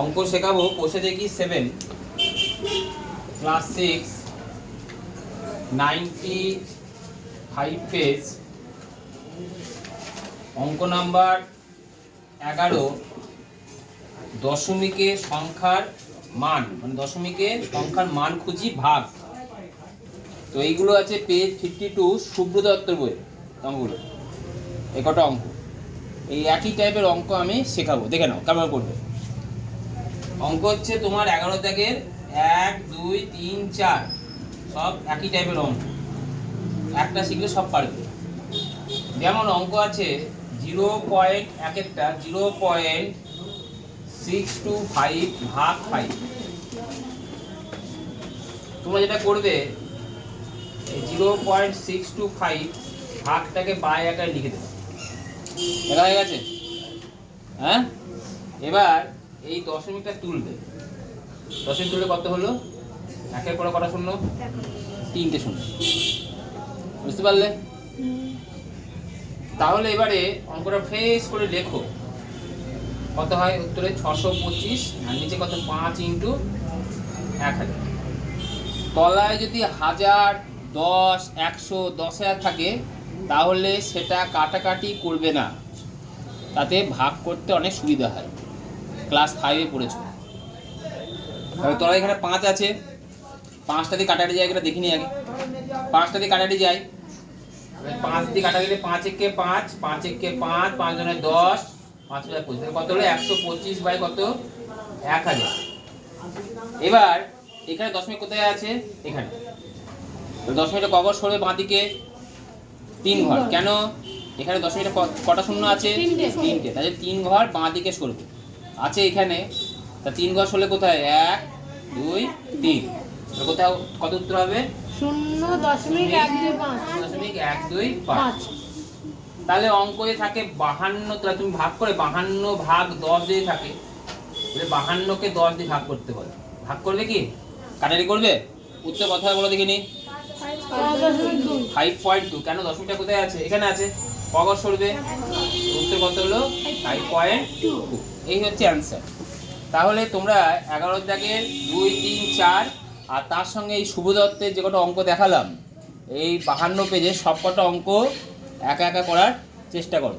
অঙ্ক শেখাবো কোষে দেখি seven class six ninety five page অঙ্ক নাম্বার এগারো, দশমিকে সংখ্যার মান মানে দশমিকে সংখ্যার মান খুঁজি ভাগ। তো এইগুলো আছে পেজ ফিফটি টু সুব্রত দত্তর বই অঙ্কগুলো এ কটা অঙ্ক। এই একই টাইপের অঙ্ক আমি শেখাবো, দেখে নাও, কেমন করবে। অঙ্ক হচ্ছে তোমার এগারো দাগের এক, দুই, তিন, চার। সব একই টাইপের অঙ্ক। একটা শিখলে সব পারবে। যেমন অঙ্ক আছে জিরো পয়েন্ট এক একটা zero point six two five ভাগ ফাইভ তোমরা যেটা করবে zero point six two five ভাগটাকে by আকারে লিখে দেবে। দেখা হয়ে গেছে? হ্যাঁ? এবার এই দশমিকটা তুলবে। দশমিক তুললে কত হলো? একের পরে কটা শূন্য? তিনটে শূন্য। বুঝতে পারলে? তাহলে এবারে অঙ্কটা ফ্রেশ করে লেখো। কত হয় উত্তরে? ছশো পঁচিশ। আর নিচে কত? পাঁচ ইন্টু এক হাজার। তলায় যদি হাজার, দশ, একশো, দশ হাজার থাকে, তাহলে সেটা কাটাকাটি করবে না। তাতে ভাগ করতে অনেক সুবিধা হয়। ক্লাস ফাইভে পড়েছো। তবে তোরা এখানে পাঁচ আছে। পাঁচটা দিয়ে কাটাটি যায় এটা দেখিনি আগে। পাঁচটা দিয়ে কাটাটি যায়। এবার পাঁচ দিয়ে কাটা গেলে পাঁচ একে পাঁচ পাঁচ একে পাঁচ পাঁচ জনের দশ পাঁচ হাজার পঁচিশ। কত হলো? একশো পঁচিশ বাই কত? এক হাজার। এবার এখানে দশমিক কোথায় আছে? এখানে। দশমিকটা কবর সরবে বাঁ দিকে তিন ঘর। কেন? এখানে দশমিকটা ক- কটা শূন্য আছে। তিনটে। তাহলে তিন ঘর বাঁ দিকে সরবে। আছে এখানে। তা তিন ঘর হলে কোথায়? এক দুই তিন। কোথাও কত উত্তর হবে? শূন্য দশমিক এক দুই পাঁচ। দশমিক এক দুই পাঁচ। তাহলে অঙ্কে থাকে বাহান্ন তাহলে তুমি ভাগ করে বাহান্ন ভাগ দশ দিয়ে থাকে। তাহলে বাহান্নকে দশ দিয়ে ভাগ করতে বলে ভাগ করবে কি? কাটারি করবে? উত্তর কথা বলো দেখিনি ফাইভ পয়েন্ট টু কেন দশমিকটা কোথায় আছে? এখানে আছে। কগর সরবে? উত্তর কত হলো? ফাইভ পয়েন্ট টু এই হচ্ছে অ্যান্সার তাহলে তোমরা এগারো দাগের দুই, তিন, চার, আর তার সঙ্গে এই শুভদত্তের যে কটা অঙ্ক দেখালাম, এই বাহান্ন পেজে সব কটা অঙ্ক একা একা করার চেষ্টা করো।